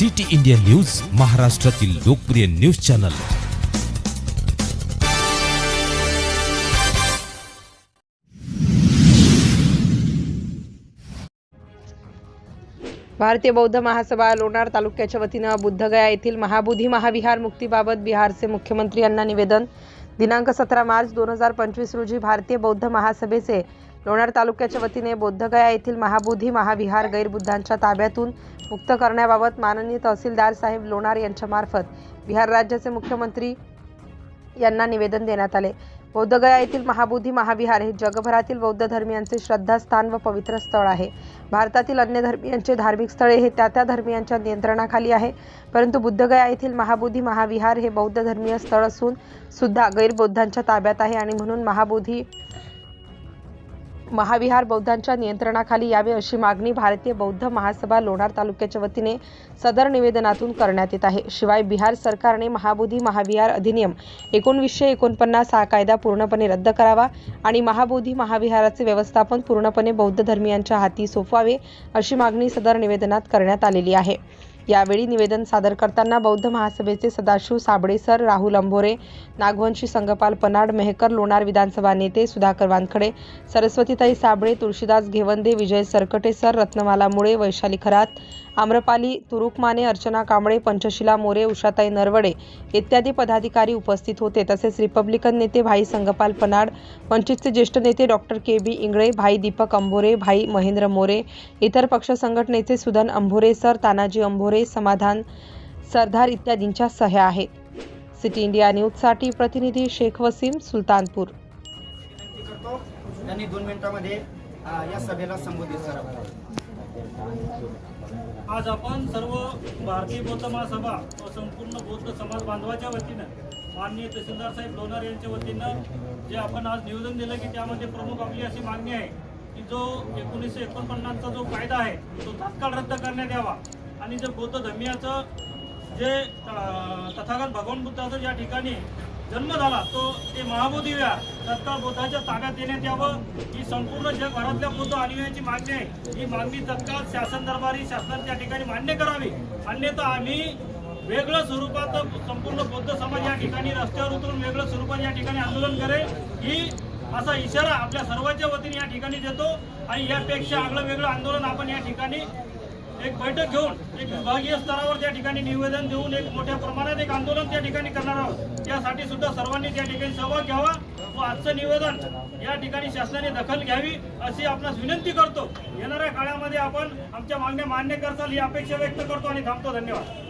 City India news महाराष्ट्रातील लोकप्रिय news channel. भारतीय बौद्ध महासभा लोणार तालुक्याच्या वतीनं बुद्धगया येथील महाबोधी महाविहार मुक्तीबाबत बिहारचे मुख्यमंत्री यांना निवेदन. दिनांक सतरा मार्च दोन हजार पंचवीस रोजी भारतीय बौद्ध महासभेचे लोणार तालुक्याच्या वतीने बोद्धगया येथील महाबोधी महाविहार गैरबुद्धांच्या ताब्यातून मुक्त करण्याबाबत माननीय तहसीलदार साहेब लोणार यांच्यामार्फत बिहार राज्याचे मुख्यमंत्री यांना निवेदन देण्यात आले. बौद्धगया येथील महाबोधी महाविहार हे जगभरातील बौद्ध धर्मियांचे श्रद्धास्थान व पवित्र स्थळ आहे. भारतातील अन्य धर्मियांचे धार्मिक स्थळे हे त्या त्या धर्मियांच्या नियंत्रणाखाली आहे. परंतु बुद्धगया येथील महाबोधी महाविहार हे बौद्ध धर्मीय स्थळ असून सुद्धा गैरबौद्धांच्या ताब्यात आहे आणि म्हणून महाबोधी महाविहार बौद्धांच्या नियंत्रणाखाली यावे अशी मागणी भारतीय बौद्ध महासभा लोणार तालुक्याच्या वतीने सदर निवेदनातून करण्यात येत आहे. शिवाय बिहार सरकारने महाबोधी महाविहार अधिनियम एकोणवीसशे एकोणपन्नास हा कायदा पूर्णपणे रद्द करावा आणि महाबोधी महाविहाराचे व्यवस्थापन पूर्णपणे बौद्ध धर्मियांच्या हाती सोपवावे अशी मागणी सदर निवेदनात करण्यात आलेली आहे. यावेळी निवेदन सादर करताना बौद्ध महासभेचे सदाशिव साबळे सर राहुल अंभोरे नागवंशी संगपाल पनाड मेहकर लोणार विधानसभा नेते सुधाकर वानखडे सरस्वतीताई साबळे तुळशीदास घेवंदे विजय सरकटे सर रत्नमाला मुळे वैशाली खरात आम्रपाली तुरुकमाने अर्चना कांबळे पंचशिला मोरे उषाताई नरवडे इत्यादी पदाधिकारी उपस्थित होते. तसेच रिपब्लिकन नेते भाई संगपाल पनाड वंचितचे ज्येष्ठ नेते डॉक्टर के बी इंगळे भाई दीपक अंभोरे भाई महेंद्र मोरे इतर पक्ष संघटनेचे सुधन अंभोरे सर तानाजी अंभोरे समाधान सरदार इत्यादींच्या सह्या आहेत. सिटी इंडिया न्यूजसाठी प्रतिनिधी शेख वसीम सुलतानपूर. त्यांनी दोन मिनिटांमध्ये या सभेला संबोधित करावं. आज आपण सर्व भारतीय बौद्ध महासभा व संपूर्ण बौद्ध समाज बांधवाच्या वतीनं माननीय तहसीलदार साहेब लोणार यांच्या वतीनं जे आपण आज निवेदन दिलं की त्यामध्ये प्रमुख आपली अशी मागणी आहे की जो एकोणीसशे एकोणपन्नासचा जो कायदा आहे तो तात्काळ रद्द करण्यात यावा. आणि जे बौद्ध धर्मियाचं जे तथागत भगवान बुद्धाचं या ठिकाणी जन्म झाला तो ते महाबोधी व्या तत्काळ बुद्धाच्या ताब्यात देण्यात यावं. ही संपूर्ण जगभरातल्या बौद्ध अनुयायांची मागणी आहे. ही मागणी तत्काळ शासन दरबारी शासनाने त्या ठिकाणी मान्य करावी. अन्यथा आम्ही वेगळं स्वरूपात संपूर्ण बौद्ध समाज या ठिकाणी रस्त्यावर उतरून वेगळं स्वरूपात या ठिकाणी आंदोलन करेल. ही असा इशारा आपल्या सर्वांच्या वतीने या ठिकाणी देतो. आणि यापेक्षा आगळं वेगळं आंदोलन आपण या ठिकाणी एक बैठक घेऊन एक विभागीय स्तरावर त्या ठिकाणी निवेदन देऊन एक मोठ्या प्रमाणात एक आंदोलन त्या ठिकाणी करणार आहोत. त्यासाठी सुद्धा सर्वांनी त्या ठिकाणी सहभाग घ्यावा व आजचं निवेदन या ठिकाणी शासनाने दखल घ्यावी अशी आपणास विनंती करतो. येणाऱ्या काळामध्ये आपण आमच्या मागण्या मान्य करताल ही अपेक्षा व्यक्त करतो आणि थांबतो. धन्यवाद.